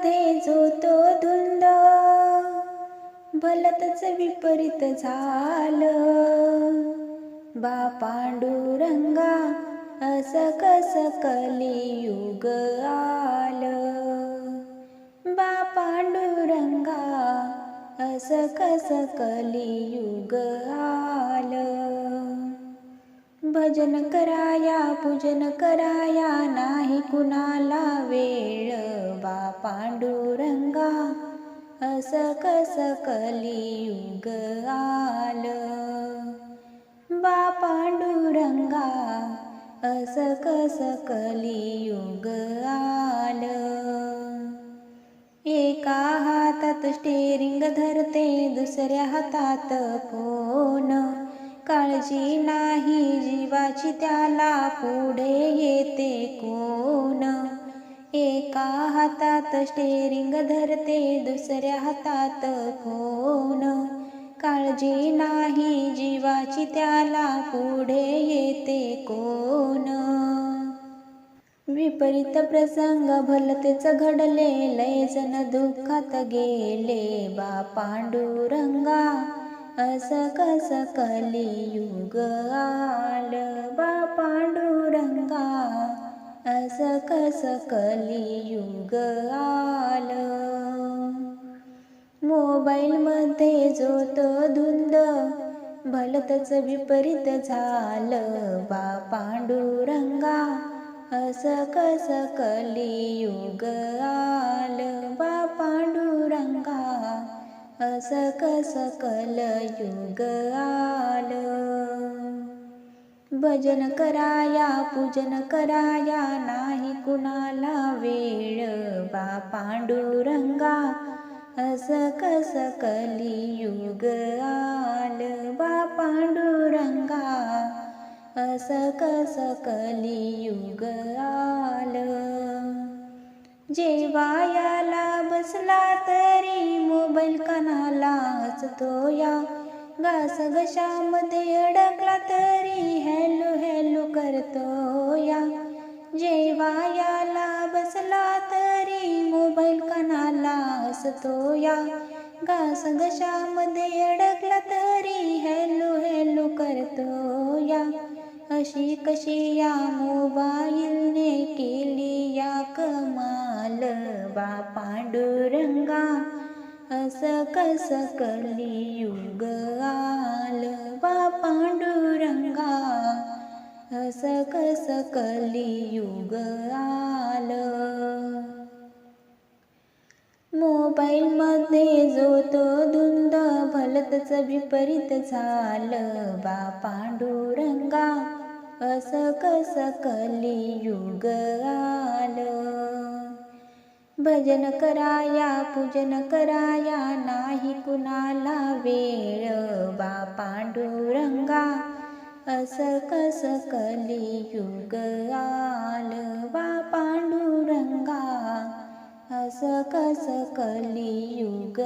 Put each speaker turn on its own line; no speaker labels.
मध्ये जो तो धुंद भलतच विपरीत झालं. बा पांडुरंगा अस कस कलियुग आलं? बा पांडुरंगा अस कस कलियुग आलं? भजन कराया पूजन कराया नाही कुणाला वेळ बा पांडुरंगा. अस कस कलियुग आलं? बा पांडुरंगा अस कस कलियुग आलं? एका हातात स्टेरिंग धरते दुसऱ्या हातात फोन काळजी नाही जीवाची त्याला पुढे येते कोण? एका हातात स्टेरिंग धरते दुसऱ्या हातात फोन काळजी नाही जीवाची त्याला पुढे येते कोण? विपरीत प्रसंग भलतेच घडले लय जण दुःखात गेले बा पांडुरंगा. अस कसं कलियुग आल बा पांडुरंगा? असं कस कलियुग आल? मोबाईलमध्ये जोत धुंद भलतच विपरीत झालं बा पांडुरंगा? असं कस कलियुग आल बा पांडुरंगा? कसककलयुङ्गल भजन कराया पूजन कराया नाही कुणाला वेळ बा पांडुरंगा। असकसकलियुग आल पाण्डुरङ्गा असकलियुङ्गल बापंडुरङ्गा आल जेवाया बसला तरी मोबाईल कानाला हसतो या घास घशामध्ये अडकला तरी हॅलो हॅलो करतो या जेवायाला बसला तरी मोबाईल कानाला हसतो या घास घशामध्ये अडकला तरी हॅलो हॅलो करतो या अशी कशी या मोबाईल अस कस कलियुग आलं बा पांडुरंगा. अस कस कलियुग आलं मोबाईल मध्ये जो तो धुंद भलतच विपरीत झालं बा पांडुरंगा. असं कस कलियुग आलं भजन कराया पूजन कराया वेळ बा पांडुरंगा. अस कस कलियुग आलं बा पांडुरंगा. अस कस कलियुग